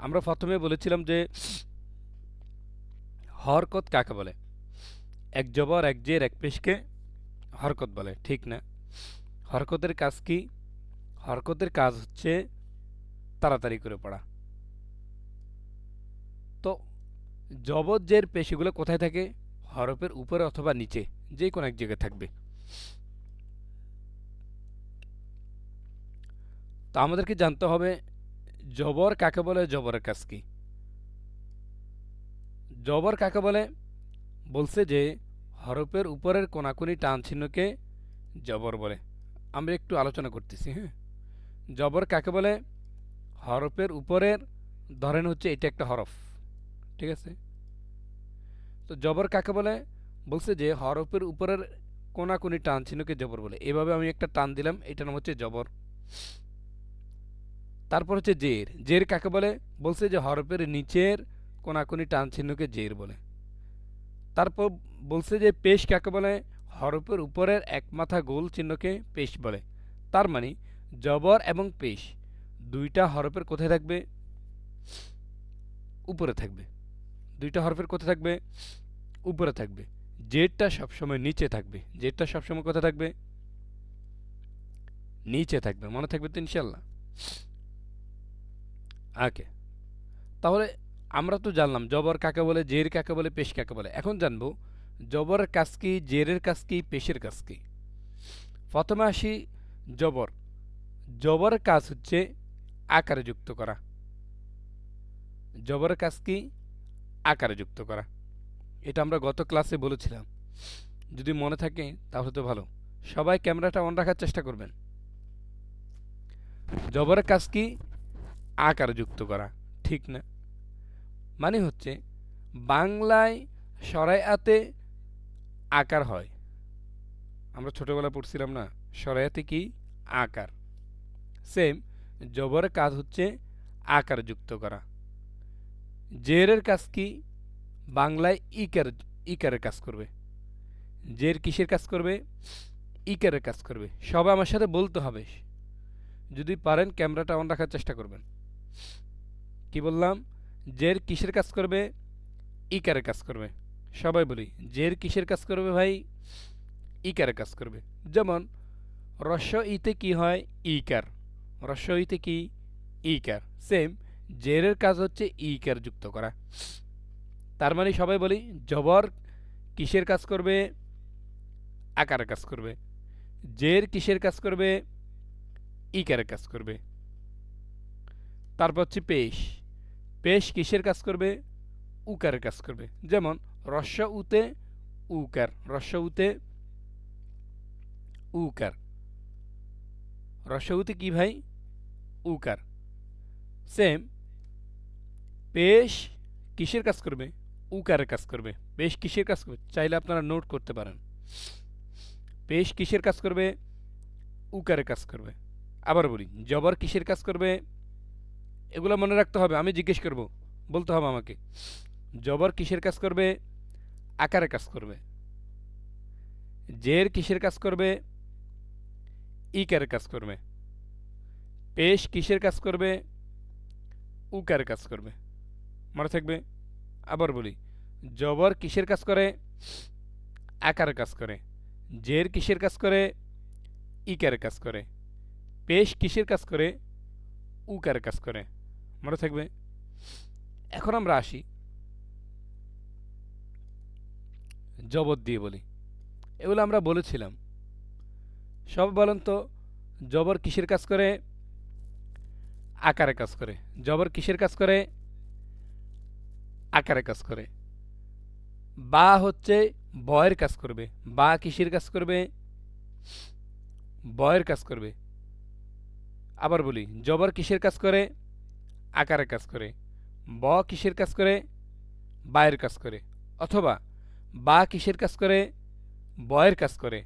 আমরা প্রথমে বলেছিলাম যে হরকত কাকে বলে? এক জবর, এক জের, এক পেশকে হরকত বলে, ঠিক না? হরকতের কাজ কি? হরকতের কাজ হচ্ছে তাড়াতাড়ি করে পড়া। তো জবর, জের, পেশিগুলো কোথায় থাকে? হরফের উপরে অথবা নিচে, যে কোনো এক জায়গায় থাকবে। তো আমাদেরকে জানতে হবে জবর কাকে বলে? জবরের কাজ কি জবর কাকে বলে? বলছে যে, হরফের উপরের কোনাকুনি টান চিহ্নকে জবর বলে। আমরা একটু আলোচনা করতেছি হ্যাঁ? জবর কাকে বলে? হরফের উপরের, ধরেন হচ্ছে এটা একটা হরফ, ঠিক আছে? তো জবর কাকে বলে? বলছে যে, হরফের উপরের কোনাকুনি টান চিহ্নকে জবর বলে। এভাবে আমি একটা টান দিলাম, এটার নাম হচ্ছে জবর। তারপর হচ্ছে জের। জের কাকে বলে? বলছে যে হরফের নিচের কোনাকুনি টান চিহ্নকে জের বলে। তারপর বলছে যে পেশ কাকে বলে? হরফের উপরের এক মাথা গোল চিহ্নকে পেশ বলে। তার মানে জবর এবং পেশ দুইটা হরফের কোথায় থাকবে? উপরে থাকবে। দুইটা হরফের কোথায় থাকবে? উপরে থাকবে। জেডটা সবসময় নিচে থাকবে। জেডটা সবসময় কোথায় থাকবে? নিচে থাকবে। মনে থাকবে তো ইনশাল্লাহ ওকে তাহলে আমরা তো জানলাম, জবর কাকে বলে, জের কাকে বলে, পেশ কাকে বলে। এখন জানব, জবরের কাজ কি, জেরের কাজ কি, পেশের কাজ কি? প্রথমে আসি জবর। জবরের কাজ হচ্ছে আকারে যুক্ত করা। জবরের কাজ কি, আকারে যুক্ত করা। এটা আমরা গত ক্লাসে বলেছিলাম। যদি মনে থাকে, তাহলে তো ভালো। সবাই ক্যামেরাটা অন রাখার চেষ্টা করবেন। জবরের কাজ কি আকার যুক্ত করা, ঠিক না? মানে হচ্ছে, বাংলায় সরাইয়াতে আকার হয়। আমরা ছোটবেলা পড়ছিলাম না সরাইয়াতে কি? আকার। সেম, জবরের কাজ হচ্ছে আকার যুক্ত করা। জেরের কাজ কি? বাংলায় ইকার, ইকারের কাজ করবে। জের কিসের কাজ করবে? ইকারের কাজ করবে। সবাই আমার সাথে বলতে হবে। যদি পারেন, ক্যামেরাটা অন রাখার চেষ্টা করবেন। কি বললাম? জের কিসের কাজ করবে? ইকারের কাজ করবে। সবাই বলি, জের কিসের কাজ করবে ভাই? ইকারের কাজ করবে। যেমন রস্য ইতে কি হয়? ইকার। রস্য ইতে কি? ইকার। সেম, জেরের কাজ হচ্ছে ইকার যুক্ত করা। তার মানে সবাই বলি, জবর কিসের কাজ করবে? আকারের কাজ করবে। জের কিসের কাজ করবে? ইকারের কাজ করবে। তারপর হচ্ছে পেশ। পেশ কিসের কাজ করবে? উকারের কাজ করবে। যেমন, রস্য উতে উকার, রস্য উতে উকার। রস্য উতে কি ভাই? উকার। সেম পেশ কিসের কাজ করবে? উকারের কাজ করবে। পেশ কিসের কাজ করবে? চাইলে আপনারা নোট করতে পারেন। পেশ কিসের কাজ করবে? উকারের কাজ করবে। আবার বলি, জবর কিসের কাজ করবে? এগুলো মনে রাখতে হবে, আমি জিজ্ঞেস করব। বলতে হবে আমাকে, জবর কিসের কাজ করবে? আকারে কাজ করবে। জের কিসের কাজ করবে? ইকারের কাজ করবে। পেশ কিসের কাজ করবে? উকারের কাজ করবে। মনে থাকবে? আবার বলি, জবর কিসের কাজ করে? আকারের কাজ করে। জের কিসের কাজ করে? ইকারের কাজ করে। পেশ কিসের কাজ করে? উকারের কাজ করে। মনে থাকবে। এখন আমরা আসি জবর দিয়ে বলি। এগুলো আমরা বলেছিলাম। সব বলেন তো, জবর কিসের কাজ করে? আকারে কাজ করে। জবর কিসের কাজ করে? আকারে কাজ করে। বা হচ্ছে বয়ের কাজ করবে। বা কিসের কাজ করবে? বয়ের কাজ করবে। আবার বলি, জবর কিসের কাজ করে? আকারে কাজ করে, ব কিসের কাজ করে, বায়ের কাজ করে, অথবা বা কিসের কাজ করে, বয়ের কাজ করে,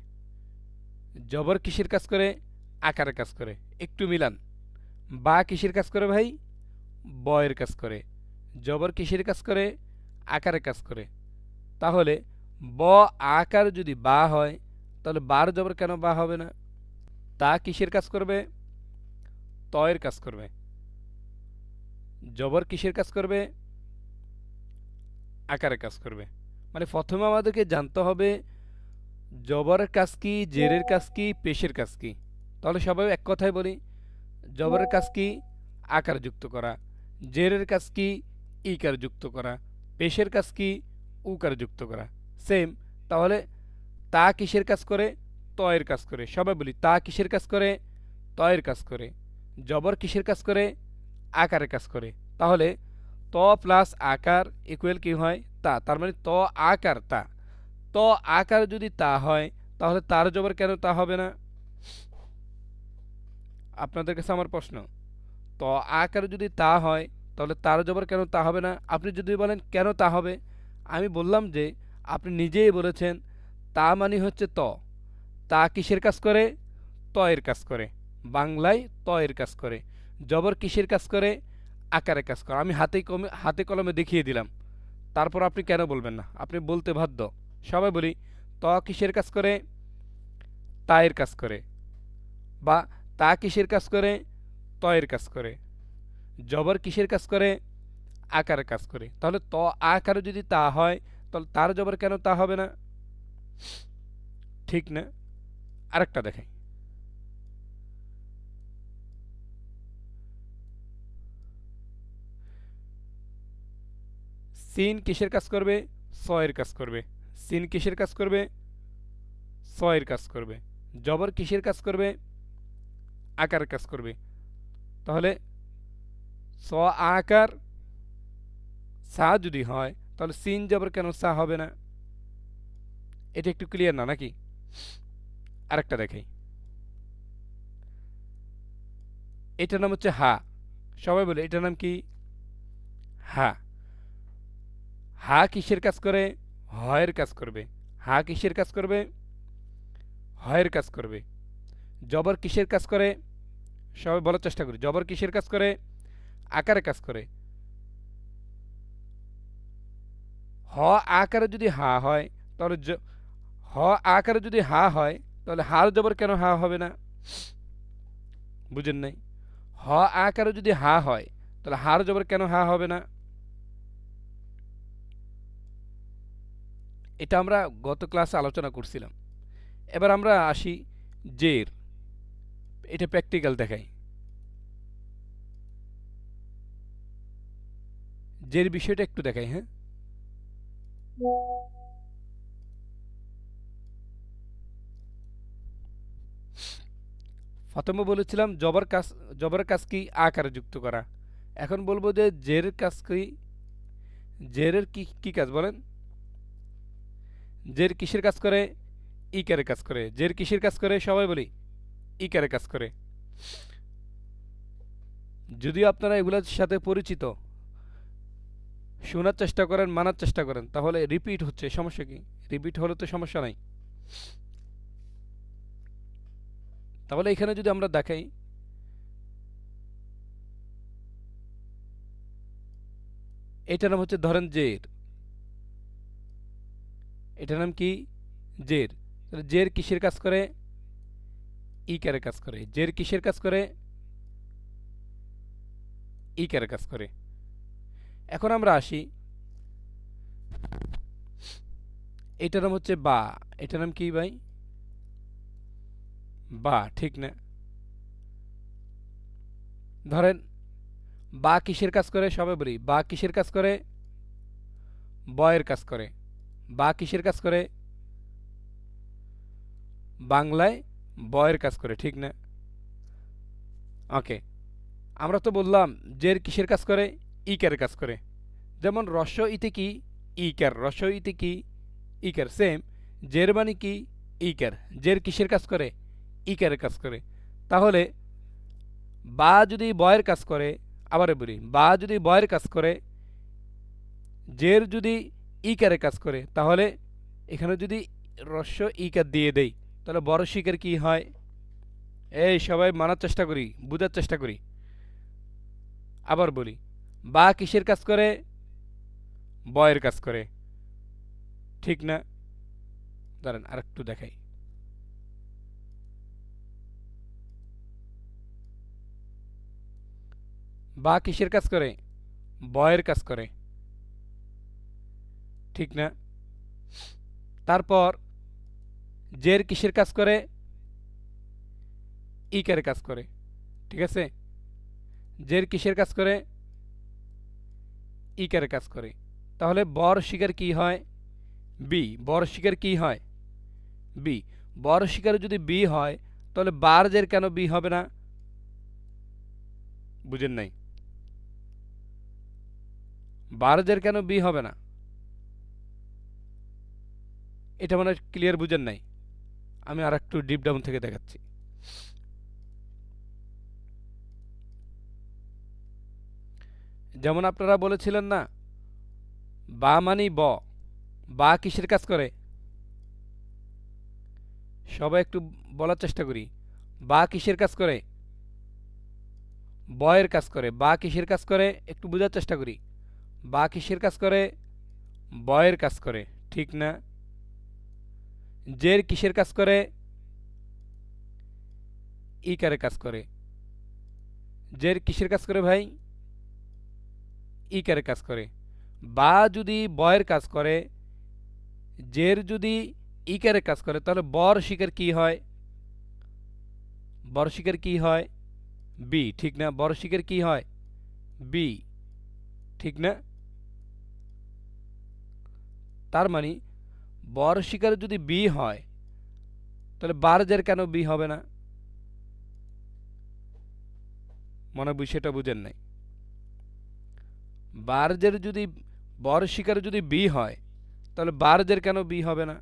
জবর কিসের কাজ করে আকারে কাজ করে, একটু মিলান। বা কিসের কাজ করে ভাই? বয়ের কাজ করে, জবর কিসের কাজ করে আকারে কাজ করে। তাহলে ব আকার যদি বা হয়, তাহলে বার জবর কেন বা হবে না? তা কিসের কাজ করবে? তয়ের কাজ করবে। জবর কিসের কাজ করবে? আকারে কাজ করবে। মানে প্রথমে আমাদেরকে জানতে হবে, জবরের কাজ কি, জেরের কাজ কি, পেশের কাজ কি? তাহলে সবাই এক কথায় বলি, জবরের কাজ কি, আকার যুক্ত করা। জেরের কাজ কি, ইকার যুক্ত করা। পেশের কাজ কি, উকার যুক্ত করা। সেম, তাহলে তা কিসের কাজ করে? তয়ের কাজ করে। সবাই বলি, তা কিসের কাজ করে? তয়ের কাজ করে। জবর কিসের কাজ করে? আকারের কাজ করে। তাহলে ত প্লাস আকার ইকুয়াল কি হয়? তা। তার মানে ত আকার তা। ত আকার যদি তা হয়, তাহলে তার জবর কেন তা হবে না? আপনাদের কাছে আমার প্রশ্ন। ত আকার যদি তা হয়, তাহলে তার জবর কেন তা হবে না? আপনি যদি বলেন কেন তা হবে? আমি বললাম যে, আপনি নিজেই বলেছেন, তা মানে হচ্ছে ত। তা কিসের কাজ করে? তয়ের কাজ করে। বাংলায় তয়ের কাজ করে। জবর কিসের কাজ করে? আকারে কাজ করে। আমি হাতে কমে হাতে কলমে দেখিয়ে দিলাম। তারপর আপনি কেন বলবেন না? আপনি বলতে বাধ্য। সবাই বলি, ত কিসের কাজ করে? তায়ের কাজ করে। বা, তা কিসের কাজ করে? তয়ের কাজ করে। জবর কিসের কাজ করে? আকারে কাজ করে। তাহলে ত আকারে যদি তা হয়, তাহলে তার জবর কেন তা হবে না? ঠিক না? আরেকটা দেখাই। সিন কিসের কাজ করবে? ছয়ের কাজ করবে। সিন কিসের কাজ করবে? ছয়ের কাজ করবে। জবর কিসের কাজ করবে? আকার কাজ করবে। তাহলে স আকার সা যদি হয়, তাহলে সিন জবর কেন সা হবে না? এটা একটু ক্লিয়ার না নাকি? আরেকটা দেখাই। এটার নাম হচ্ছে হা। সবাই বলে, এটার নাম কি? হা। হা কিসের কাজ করে? হয়ের কাজ করবে। হা কিসের কাজ করবে? হয়ের কাজ করবে। জবর কিসের কাজ করে? সবাই বলার চেষ্টা করি। জবর কিসের কাজ করে? আকারে কাজ করে। হ আকারে যদি হা হয়, তাহলে হ আকারে যদি হা হয়, তাহলে হার জবর কেন হা হবে না? বুঝেন নাই? হ আকারে যদি হা হয়, তাহলে হার জবর কেন হা হবে না? এটা আমরা গত ক্লাসে আলোচনা করছিলাম। এবার আমরা আসি জের এটা প্র্যাকটিক্যাল দেখাই। জের বিষয়টা একটু দেখাই হ্যাঁ? প্রথমে বলেছিলাম, জবর কাজ জবর কাজ কি আকারে যুক্ত করা। এখন বলব যে জের কাজ কি জেরের কি কি কাজ বলেন? জের কিসের কাজ করে? ইকারে কাজ করে। জের কিসের কাজ করে? সবাই বলি ইকারে কাজ করে। যদি আপনারা এগুলোর সাথে পরিচিত, শোনার চেষ্টা করেন, মানার চেষ্টা করেন, তাহলে রিপিট হচ্ছে। সমস্যা কি? রিপিট হলে তো সমস্যা নাই। তাহলে এখানে যদি আমরা দেখাই, এটার নাম হচ্ছে ধরেন জের। এটার নাম কি? জের। জের কিসের কাজ করে? ইকারের কাজ করে। জের কিসের কাজ করে? ইকারের কাজ করে। এখন আমরা আসি। এটার নাম হচ্ছে বা। এটার নাম কি ভাই? বা, ঠিক না? ধরেন, বা কিসের কাজ করে? সবে বলি বা কিসের কাজ করে? বয়ের কাজ করে। বা কিসের কাজ করে? বাংলায় বয়ের কাজ করে, ঠিক না? ওকে আমরা তো বললাম, জের কিসের কাজ করে? ইকার কাজ করে। যেমন রস্য ইতে কি? ইকার। রস্য ইতে কি? ইকার। সেম জের মানে কি? ইকার। জের কিসের কাজ করে? ইকারের কাজ করে। তাহলে, বা যদি বয়ের কাজ করে, আবার বলি, বা যদি বয়ের কাজ করে, জের যদি ইকারে কাজ করে, তাহলে এখানে যদি রস্য ইকার দিয়ে দেই, তাহলে বড় শিকার কি হয়? এই সবাই মানার চেষ্টা করি, বোঝার চেষ্টা করি। আবার বলি, বা কিসের কাজ করে? বয়ের কাজ করে। ঠিক না? দাঁড়ান আর একটু দেখাই। বা কিসের কাজ করে? বয়ের কাজ করে। ঠিক না। তারপর জের কিসের কাজ করে? ইকারে কাজ করে, ঠিক আছে? জের কিসের কাজ করে? ইকারে কাজ করে। তাহলে বর শিকার কি হয়? বি, বর শিকার কি হয়? বি, বর শিকার যদি বি হয়, তাহলে বার জের কেন বি হবে না? বুঝেন নাই? বার জের কেন বি হবে না? এটা মানে ক্লিয়ার বুঝেন নাই। আমি আর একটু ডিপ ডাউন থেকে দেখাচ্ছি। যেমন আপনারা বলেছিলেন না, বা মানি ব, বা কিসের কাজ করে? সবাই একটু বলার চেষ্টা করি। বা কিসের কাজ করে? বয়ের কাজ করে। বা কিসের কাজ করে? একটু বোঝার চেষ্টা করি। বা কিসের কাজ করে? বয়ের কাজ করে। ঠিক না? জের কিসের কাজ করে? ইকারে কাজ করে? জের কিসের কাজ করে ভাই? ইকারে কাজ করে? বা যদি বয়ের কাজ করে, জের যদি ইকারে কাজ করে, তাহলে বর শিকার কি হয়? বর শিকার কি হয়? বি, ঠিক না? বর শিকার কি হয়? বি, ঠিক না? তার মানে বর শিকার যদি বি হয়, তাহলে বারজের কেন বি হবে না? মনে বিষয়টা বুঝেন নাই। বারজের যদি বর শিকার যদি বি হয়, তাহলে বারজের কেন বি হবে না?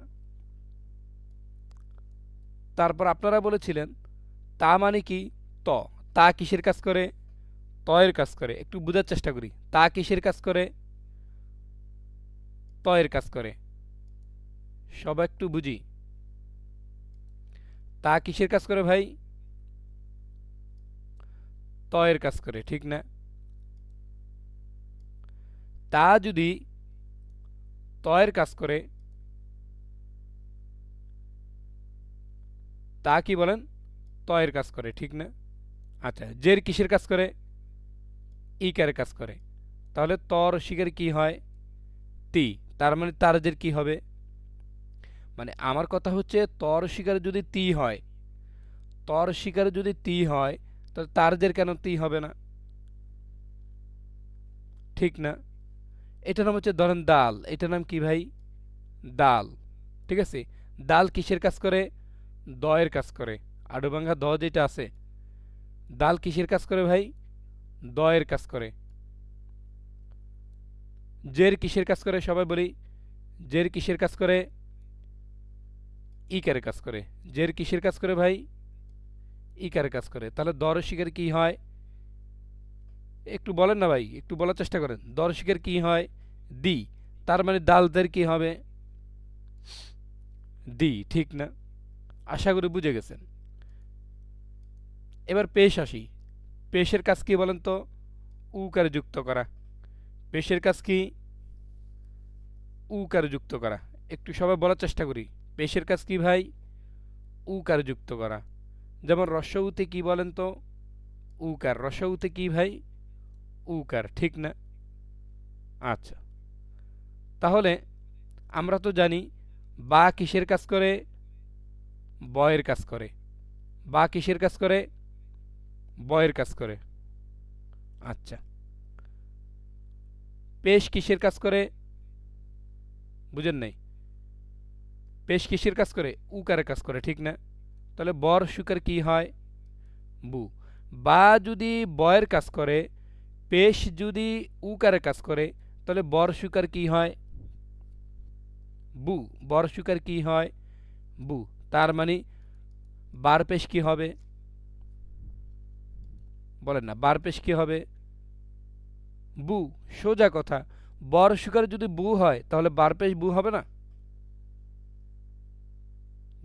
তারপর আপনারা বলেছিলেন, তা মানে কি? ত, তা কিসের কাজ করে? তয়ের কাজ করে। একটু বোঝার চেষ্টা করি। তা কিসের কাজ করে? তয়ের কাজ করে। সব একটু বুঝি। তা কিসের কাজ করে ভাই? তয়ের কাজ করে, ঠিক না? তা যদি তয়ের কাজ করে, তা কি বলেন? তয়ের কাজ করে, ঠিক না? আচ্ছা জের কিসের কাজ করে? ইকার কাজ করে। তাহলে তর শিকার কি হয়? তি, তার মানে তার জের কি হবে? মানে আমার কথা হচ্ছে, তর শিকারে যদি তি হয়, তর শিকারে যদি তি হয়, তাহলে তারদের কেন তি হবে না? ঠিক না? এটার নাম হচ্ছে, ধরেন ডাল এটার নাম কি ভাই? ডাল ঠিক আছে? ডাল কিসের কাজ করে? দয়ের কাজ করে। আডুবাঙ্গা দ যেটা আছে ডাল কিসের কাজ করে ভাই? দয়ের কাজ করে। জের কিসের কাজ করে? সবাই বলি, জের কিসের কাজ করে? ইকারে কাজ করে? জের কিসের কাজ করে ভাই? ইকারে কাজ করে। তাহলে দর শিকার কি হয়? একটু বলেন না ভাই, একটু বলার চেষ্টা করেন। দর শিকার কি হয়? দি। তার মানে দালদের কি হবে? দি, ঠিক না? আশা করি বুঝে গেছেন। এবার পেশ আসি। পেশের কাজ কি বলেন তো? উকারে যুক্ত করা। পেশের কাজ কি? উকারে যুক্ত করা। একটু সবাই বলার চেষ্টা করি। পেশের কাজ কি ভাই? উকার যুক্ত করা। যেমন রসউতে কি বলেন তো? উকার রসউতে কি ভাই? উকার ঠিক না? আচ্ছা। তাহলে আমরা তো জানি বা কিসের কাজ করে? বয়ের কাজ করে। বা কিসের কাজ করে? বয়ের কাজ করে। আচ্ছা। পেশ কিসের কাজ করে? বুঝেন নাই? পেশ কিসের কাজ করে? উকারের কাজ করে, ঠিক না? তাহলে বর সুকার কি হয়? বু। বা যদি বয়ের কাজ করে, পেশ যদি উকারে কাজ করে, তাহলে বর সুকার কি হয়? বু। বর সুকার কি হয়? বু। তার মানে বার পেশ কি হবে? বলেন না, বার পেশ কি হবে? বু। সোজা কথা। বর সুকার যদি বু হয়, তাহলে বার পেশ বু হবে না?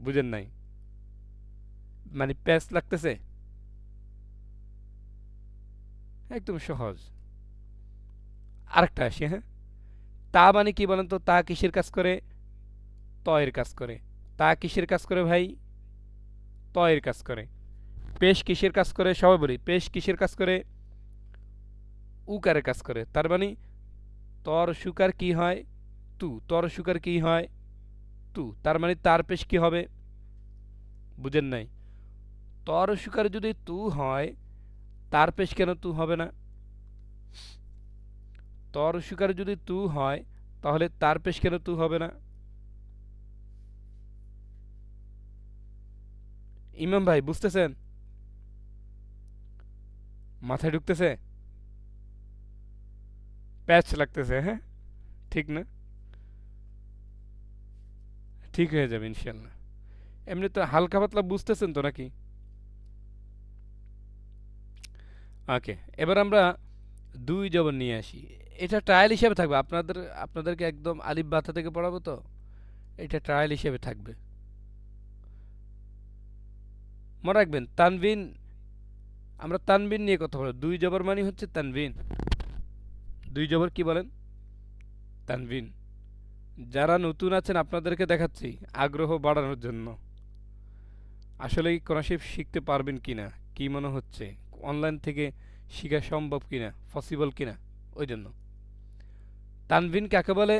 বুঝেন নাই। মানে প্যাচ লাগতেছে? একদম সহজ। আরেকটা আসি হ্যাঁ? তা মানে কি বলেন তো? তা কিসের কাজ করে? তয়ের কাজ করে। তা কিসের কাজ করে ভাই? তয়ের কাজ করে। পেশ কিসের কাজ করে? সবাই বলি, পেশ কিসের কাজ করে? উকারে কাজ করে। তার মানে তর, সুকার কি হয়? তু। তর, সুকার কি হয়? তু। তার মানে তার পেশ কি হবে? বুঝেন নাই। তর সুকার যদি তু হয়, তার পেশ কেন তু হবে না? তর সুকার যদি তু হয়, তাহলে তার পেশ কেন তু হবে না? ইমাম ভাই, বুঝতেছেন? মাথায় ঢুকতেছে? প্যাচ লাগতেছে হ্যাঁ? ঠিক না? ঠিক হয়ে যাবে ইনশাল্লাহ। এমনি তো হালকা পাতলা বুঝতেছেন তো নাকি? ওকে, এবার আমরা দুই জবর নিয়ে আসি। এটা ট্রায়াল হিসেবে থাকবে। আপনাদের, আপনাদেরকে একদম আলিফ বাথা থেকে পড়াবো তো? এটা ট্রায়াল হিসেবে থাকবে। মনে রাখবেন তানবিন আমরা তানবিন নিয়ে কথা বলব। দুই জবর মানে হচ্ছে তানবিন দুই জবর কি বলেন? তানবিন যারা নতুন আছেন, আপনাদেরকে দেখাচ্ছি, আগ্রহ বাড়ানোর জন্য। আসলে এই কোরআশিফ শিখতে পারবেন কি না কি মনে হচ্ছে? অনলাইন থেকে শেখা সম্ভব কি না পসিবল কিনা? ওই জন্য তানভিন কাকে বলে?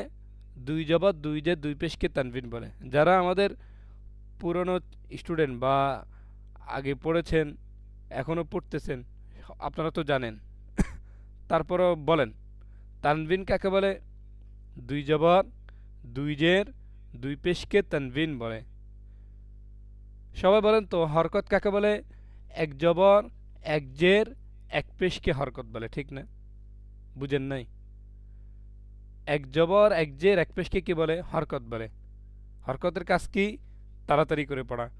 দুই জবর দুই যে দুই পেশকে তানভিন বলে। যারা আমাদের পুরনো স্টুডেন্ট বা আগে পড়েছেন এখনও পড়তেছেন, আপনারা তো জানেন। তারপরও বলেন, তানভিন কাকে বলে? দুই জবর দুই জের, দুই পেশকে তানভিন বলে। সবাই বলেন তো, হরকত কাকে বলে? এক জবর, এক জের, এক পেশকে হরকত বলে, ঠিক না? বুঝেন নাই? এক জবর, এক জের, এক পেশকে কি বলে? হরকত বলে। হরকতের কাজ কি? তাড়াতাড়ি করে পড়া।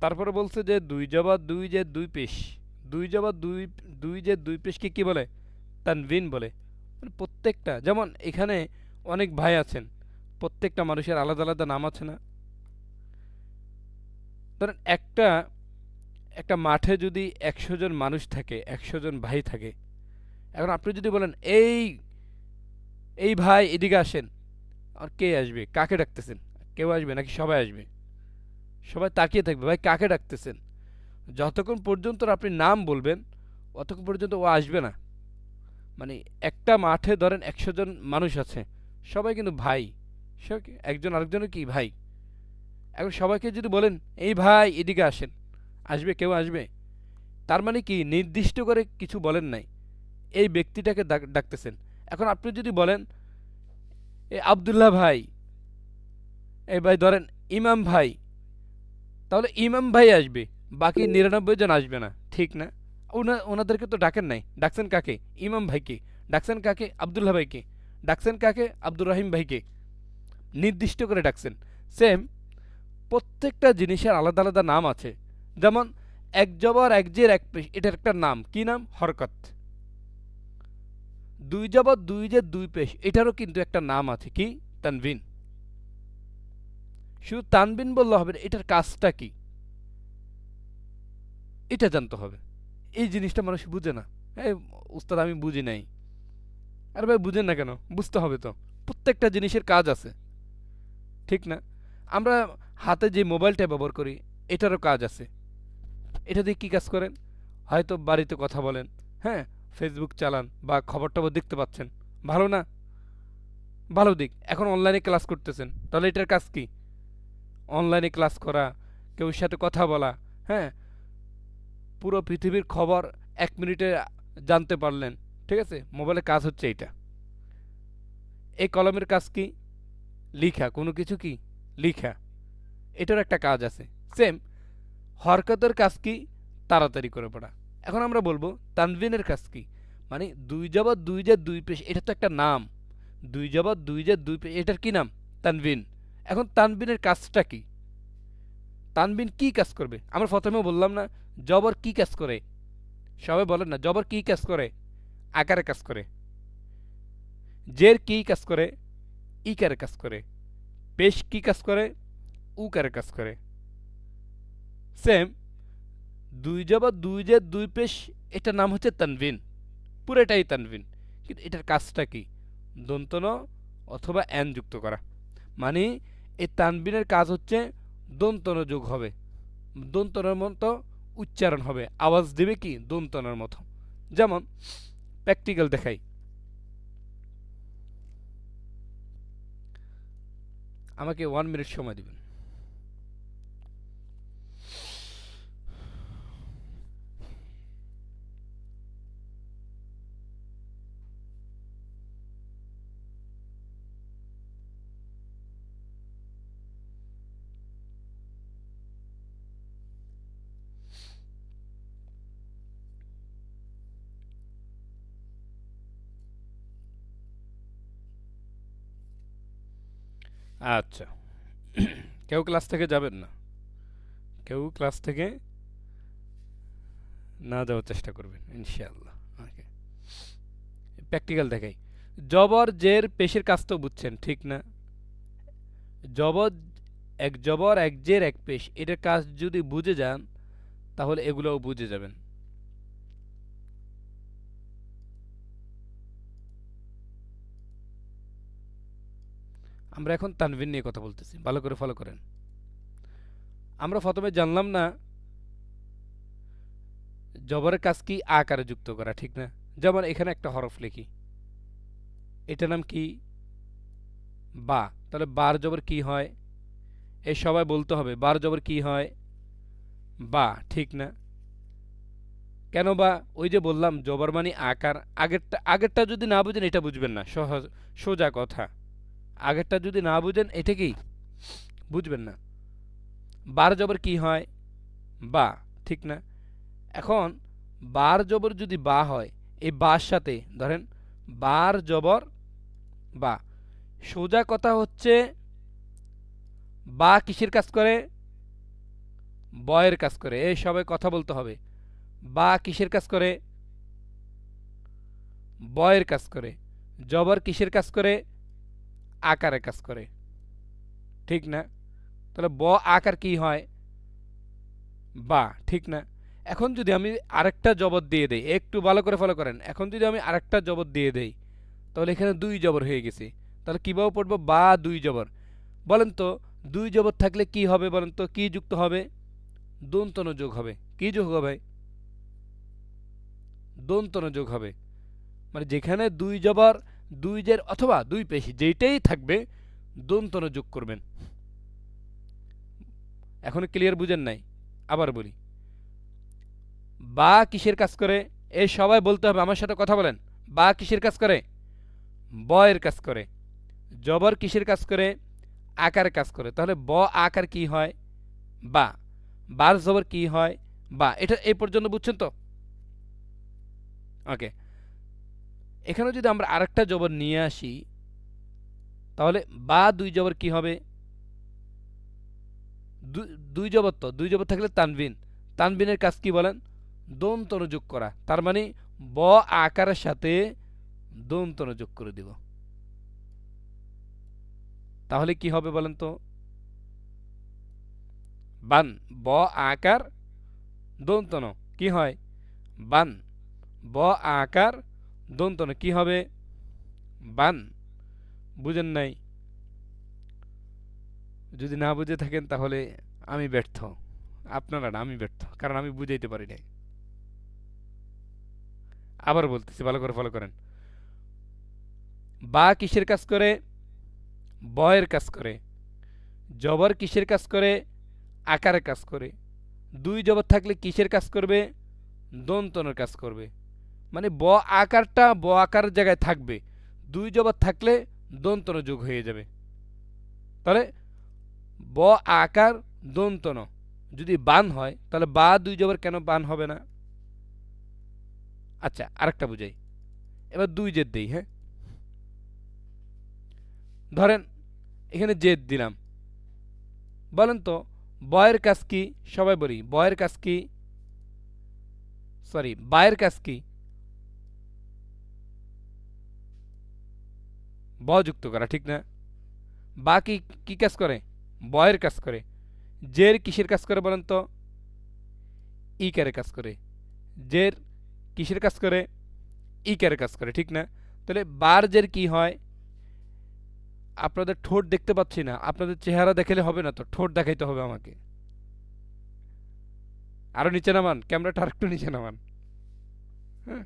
তারপরে বলছে যে, দুই জবর, দুই যে দুই পেশ। দুই জবর, দুই দুই যে দুই পেশকে কি বলে? তানভিন বলে। মানে প্রত্যেকটা, যেমন এখানে অনেক ভাই আছেন, প্রত্যেকটা মানুষের আলাদা আলাদা নাম আছে না? ধরেন একটা একটা মাঠে যদি একশো জন মানুষ থাকে, একশো জন ভাই থাকে, এখন আপনি যদি বলেন, এই এই ভাই এদিকে আসেন। আর কে আসবে? কাকে ডাকতেছেন? কেউ আসবে নাকি সবাই আসবে? সবাই তাকিয়ে থাকবে, ভাই, কাকে ডাকতেছেন? যতক্ষণ পর্যন্ত আপনি নাম বলবেন, অতক্ষণ পর্যন্ত ও আসবে না। মানে একটা মাঠে ধরেন একশো জন মানুষ আছে, সবাই কিন্তু ভাই। একজন আরেকজনের কি ভাই? এখন সবাইকে যদি বলেন, এই ভাই, এদিকে আসেন। আসবে, কেউ আসবে? তার মানে কি, নির্দিষ্ট করে কিছু বলেন নাই। এই ব্যক্তিটাকে ডাকতেছেন। এখন আপনি যদি বলেন, এ আবদুল্লাহ ভাই এই ভাই ধরেন ইমাম ভাই, তাহলে ইমাম ভাই আসবে, বাকি নিরানব্বই জন আসবে না, ঠিক না? ওনা ওনাদেরকে তো ডাকেন নাই। ডাকছেন কাকে? ইমাম ভাইকে। ডাকছেন কাকে? আবদুল্লাহ ভাইকে। ডাকছেন কাকে? আব্দুর রাহিম ভাইকে। নির্দিষ্ট করে ডাকছেন। সেম প্রত্যেকটা জিনিসের আলাদা আলাদা নাম আছে। যেমন, এক জবর, এক জের, এক পেশ, এটার একটা নাম। কি নাম? হরকত। দুই জবর, দুই যে দুই পেশ, এটারও কিন্তু একটা নাম আছে। কি? তানবিন শুধু তানবিন বললে হবে এটার কাজটা কি? এটা জানতে হবে। এই জিনিসটা মানুষ বুঝে না। এই উস্তাদ, আমি বুঝি নাই। আর ভাই, বুঝেন না কেন? বুঝতে হবে তো। প্রত্যেকটা জিনিসের কাজ আছে। ঠিক না? আমরা হাতে যে মোবাইলটা ব্যবহার করি, এটারও কাজ আছে। এটা দিয়ে কী কাজ করেন? হয়তো বাড়িতে কথা বলেন হ্যাঁ ফেসবুক চালান বা খবর টবর দেখতে পাচ্ছেন। ভালো না? ভালো দিক, এখন অনলাইনে ক্লাস করতেছেন, তাহলে এটার কাজ কি? অনলাইনে ক্লাস করা, কেউ সাথে কথা বলা হ্যাঁ পুরো পৃথিবীর খবর এক মিনিটে জানতে পারলেন, ঠিক আছে? মোবাইলে কাজ হচ্ছে এইটা। এই কলমের কাজ কি? লিখা, কোনো কিছু কি? লিখা। এটার একটা কাজ আছে। সেম হরকতের কাজ কি? তাড়াতাড়ি করে পড়া। এখন আমরা বলব, তানভিনের কাজ কি? মানে দুই জবর দুই যে দুই পেশ, এটা তো একটা নাম। দুই জবর দুই যে দুই পেশ, এটার কি নাম? তানভিন। এখন তানবিনের কাজটা কি? তানবিন কি কাজ করবে? আমরা প্রথমে বললাম না, জবর কি কাজ করে? সবাই বলেন না, জবর কি কাজ করে? আকারে কাজ করে। জের কি কাজ করে? ইকারে কাজ করে। পেশ কি কাজ করে? উকারে কাজ করে। সেম, দুই জবর দুই যে দুই পেশ, এটার নাম হচ্ছে তানভিন। পুরোটাই তানভিন। কিন্তু এটার কাজটা কি? দন্তন অথবা অ্যান যুক্ত করা। মানে এই তানবিনের কাজ হচ্ছে দন্তন যোগ হবে। দন্তনের মতো উচ্চারণ হবে। আওয়াজ দেবে কি? দন্তনের মতো। যেমন, প্র্যাকটিক্যাল দেখাই। আমাকে ওয়ান মিনিট সময় দিবেন। আচ্ছা। কেউ ক্লাস থেকে যাবেন না। কেউ ক্লাস থেকে না যাওয়ার চেষ্টা করবেন, ইনশাআল্লাহ। ওকে প্র্যাকটিক্যাল দেখাই। জবর জের পেশের কাজ তো বুঝছেন, ঠিক না? জবর, এক জবর, এক জের, এক পেশ, এটার কাজ যদি বুঝে যান, তাহলে এগুলোও বুঝে যাবেন। আমরা এখন তানভিন নিয়ে কথা বলতেছি, ভালো করে ফলো করেন। আমরা প্রথমে জানলাম না, জবরের কাজ কি আকারে যুক্ত করা, ঠিক না? যেমন এখানে একটা হরফ লিখি। এটার নাম কি? বা। তাহলে বার জবর কি হয়? এই সবাই বলতে হবে, বার জবর কি হয়? বা, ঠিক না? কেন বা? ওই যে বললাম, জবর মানে আকার। আগেরটা আগেরটা যদি না বুঝেন, এটা বুঝবেন না, সহজ, সোজা কথা। আগেরটা যদি না বুঝেন, এটা কি? বুঝবেন না। বার জবর কি হয়? বা, ঠিক না? এখন বার জবর যদি বা হয়, এই বার সাথে, ধরেন বার জবর বা, সোজা কথা হচ্ছে বা কিসের কাজ করে? বয়ের কাজ করে, এই সবাই কথা বলতে হবে। বা কিসের কাজ করে? বয়ের কাজ করে। জবর কিসের কাজ করে? আকারে কাজ করে। ঠিক না? তাহলে ব আকার কি হয়? বা, ঠিক না? এখন যদি আমি আরেকটা জবর দিয়ে দেই, একটু ভালো করে ফলো করেন, এখন যদি আমি আরেকটা জবর দিয়ে দেই, তাহলে এখানে দুই জবর হয়ে গেছে। তাহলে কীভাবে পড়ব? বা, দুই জবর। বলেন তো, দুই জবর থাকলে কি হবে বলেন তো? কি যুক্ত হবে? দন্তন যোগ হবে। কি যোগ হবে? দন্তন যোগ হবে। মানে যেখানে দুই জবর দুই জের অথবা দুই পেশি, যেইটাই থাকবে, দন্তন যোগ করবেন। এখন ক্লিয়ার বুঝেন নাই? আবার বলি। বা কিসের কাজ করে? এ সবাই বলতে হবে, আমার সাথে কথা বলেন। বা কিসের কাজ করে? বয়ের কাজ করে। জবর কিসের কাজ করে? আকার কাজ করে। তাহলে ব, আকার কি হয়? বা। বার জবর কি হয়? বা। এটা এই পর্যন্ত বুঝছেন তো? ওকে। এখানে যদি আমরা আরেকটা জবর নিয়ে আসি, তাহলে বা দুই জবর কি হবে? দুই জবর তো, দুই জবর থাকলে তানবিন। তানবিনের কাজ কি বলেন? দন্তন যোগ করা। তার মানে ব আকারের সাথে দন্তন যোগ করে দিব। তাহলে কি হবে বলেন তো? বান, ব আকার দন্তন। কি হয়? বান, ব আকার দন্তন কি হবে? বান। বুঝেন নাই। যদি না বুঝে থাকেন তাহলে আমি ব্যর্থ। আপনারা না, আমি ব্যর্থ, কারণ আমি বুঝাইতে পারি নাই। আবার বলতেছি, ভালো করে ফলো করেন। বা কিসের কাজ করে? বয়ের কাজ করে। জবর কিসের কাজ করে? আকারের কাজ করে। দুই জবর থাকলে কিসের কাজ করবে? দন্তনের কাজ করবে। মানে ব আকারটা ব আকার জায়গায় থাকবে। দুই জবর থাকলে দন্তন যোগ হয়ে যাবে। তাহলে ব আকার দন্তন যদি বান হয়, তাহলে বা দুই জবর কেন বান হবে না? আচ্ছা আরেকটা বুঝাই। এবার দুই জেদ দিই হ্যাঁ? ধরেন এখানে জেদ দিলাম। বলেন তো, বয়ের কাজ কি? সবাই বলি, বয়ের কাজ কি? সরি, বায়ের কাজ কি? ব যুক্ত করা, ঠিক না? বা কি কি কাজ করে? বয়ের কাজ করে। জের কিসের কাজ করে বলেন তো? ই কারে কাজ করে। জের কিসের কাজ করে? ই কারে কাজ করে, ঠিক না? তাহলে বার জের কি হয়? আপনাদের ঠোঁট দেখতে পাচ্ছি না। আপনাদের চেহারা দেখালে হবে না তো, ঠোঁট দেখাইতে হবে আমাকে। আরও নিচে নামান, ক্যামেরাটা আরেকটু নিচে নামান। হ্যাঁ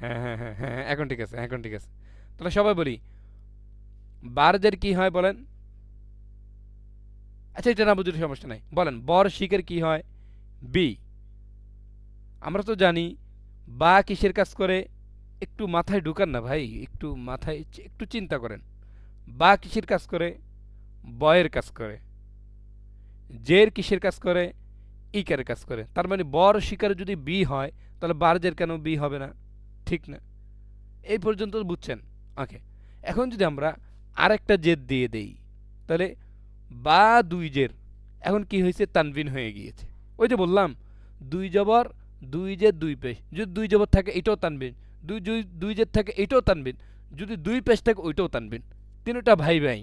হ্যাঁ হ্যাঁ হ্যাঁ হ্যাঁ এখন ঠিক আছে, এখন ঠিক আছে। তাহলে সবাই বলি বারদের কি হয় বলেন? আচ্ছা এটা না বুঝলে সমস্যা নাই। বলেন, বর শিকের কি হয়? বি, আমরা তো জানি বা কিসের কাজ করে একটু মাথায় ঢুকান না ভাই, একটু মাথায় একটু চিন্তা করেন। বা কিসের কাজ করে? বয়ের কাজ করে। জের কিসের কাজ করে? ইকার কাজ করে। তার মানে বর শিকার যদি বি হয়, তাহলে বারজের কেন বি হবে না? ঠিক না। এই পর্যন্ত বুঝছেন? ওকে এখন যদি আমরা আরেকটা জেদ দিয়ে দেই, তাহলে বা দুই জের এখন কি হয়েছে? তানবিন হয়ে গিয়েছে। ওই যে বললাম, দুই জবর, দুই জের দুই পেশ। যদি দুই জবর থাকে, এটাও তানবিন দুই দুই দুই জের থাকে, এটাও তানবিন যদি দুই পেশ থাকে, ওইটাও তানবিন তিনটা ভাই ভাই।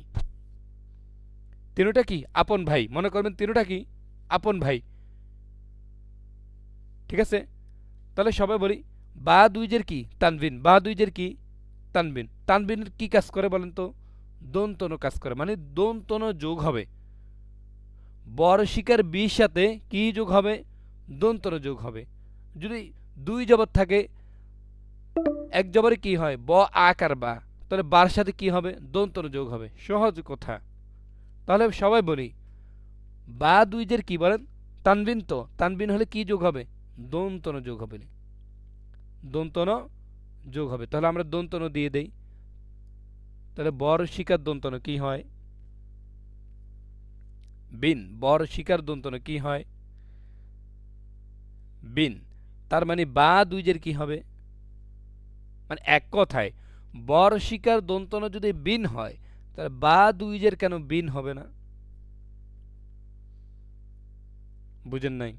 তিনটা কি? আপন ভাই। মনে করবেন তিনটা কি? আপন ভাই। ঠিক আছে? তাহলে সবাই বলি, বা দুইজের কি? তানবিন বা দুইজের কি? তানবিন। তানবিনের কি কাজ করে বলেন তো? দন্তন কাজ করে। মানে দন্তন যোগ হবে। বর শিকার বির সাথে কি যোগ হবে? দন্তন যোগ হবে। যদি দুই জবর থাকে, এক জবরে কি হয়? ব আকার বা। তাহলে বার সাথে কি হবে? দন্তন যোগ হবে। সহজ কথা। তাহলে সবাই বলি, বা দুইজের কি বলেন? তানবিন তো। তানবিন হলে কি যোগ হবে? দন্তন যোগ হবে। দন্তন যোগ হবে। তাহলে আমরা দন্তন দিয়ে দেই। তাহলে বর শিকার দন্তন কি হয়? বিন। বর শিকার দন্তন কি হয়? বিন। তার মানে বা দুইজের কি হবে? মানে এক কথায়, বর শিকার দন্তন যদি বিন হয়, তাহলে বা দুইজের কেন বিন হবে না? বুঝেন নাই?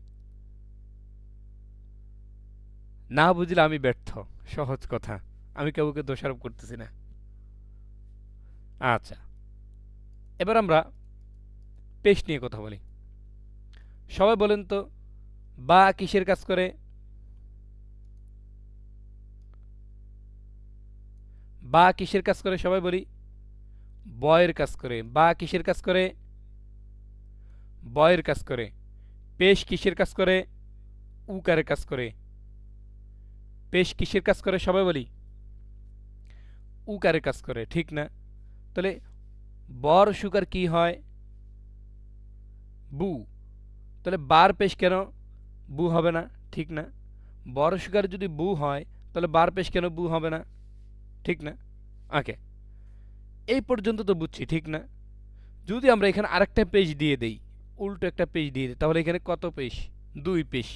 না বুঝলে আমি ব্যর্থ। সহজ কথা। আমি কাউকে দোষারোপ করতেছি না। আচ্ছা। এবার আমরা পেশ নিয়ে কথা বলি। সবাই বলেন তো, বা কিসের কাজ করে? বা কিসের কাজ করে সবাই বলি? বয়ের কাজ করে। বা কিসের কাজ করে? বয়ের কাজ করে। পেশ কিসের কাজ করে? উকারের কাজ করে। পেশ কিসের কাজ করে সবাই বলি? উকারের কাজ করে, ঠিক না? তাহলে বর সুকার কি হয়? বু। তাহলে বার পেশ কেন বু হবে না, ঠিক না? বর সুকার যদি বু হয়, তাহলে বার পেশ কেন বু হবে না, ঠিক না? ওকে। এই পর্যন্ত তো বুঝছি, ঠিক না? যদি আমরা এখানে আরেকটা পেজ দিয়ে দেই, উল্টো একটা পেজ দিয়ে দিই, তাহলে এখানে কত পেশ? দুই পেশ।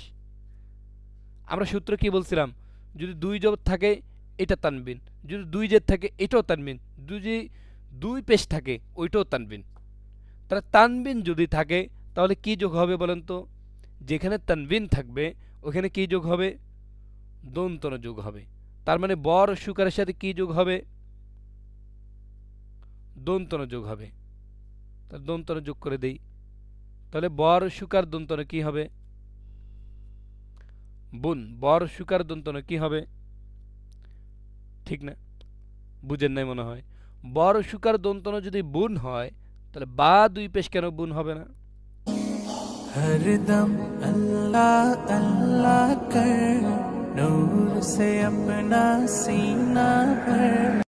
আমরা সূত্র কি বলছিলাম? যদি দুই জব থাকে, এটা তানবিন। যদি দুই জেদ থাকে, এটাও তানবিন। যদি দুই পেশ থাকে, ওইটাও তানবিন। তাহলে তানবিন যদি থাকে, তাহলে কি যোগ হবে বলেন তো? যেখানে তানবিন থাকবে, ওখানে কি যোগ হবে? দন্তন যোগ হবে। তার মানে বর সুকারের সাথে কি যোগ হবে? দন্তন যোগ হবে। তাহলে দন্তন যোগ করে দেই। তাহলে বর সুকার দন্তন কি হবে? বুন, বর সুকার দন্তন কি হবে? ঠিক না, বুঝেন নাই মনে হয়। বর সুকার দন্তন যদি বুন হয়, তাহলে বা দুই পেশ কেন বুন হবে না? হরদম আল্লাহ আল্লাহ কর, নূর সে আপনা সিনা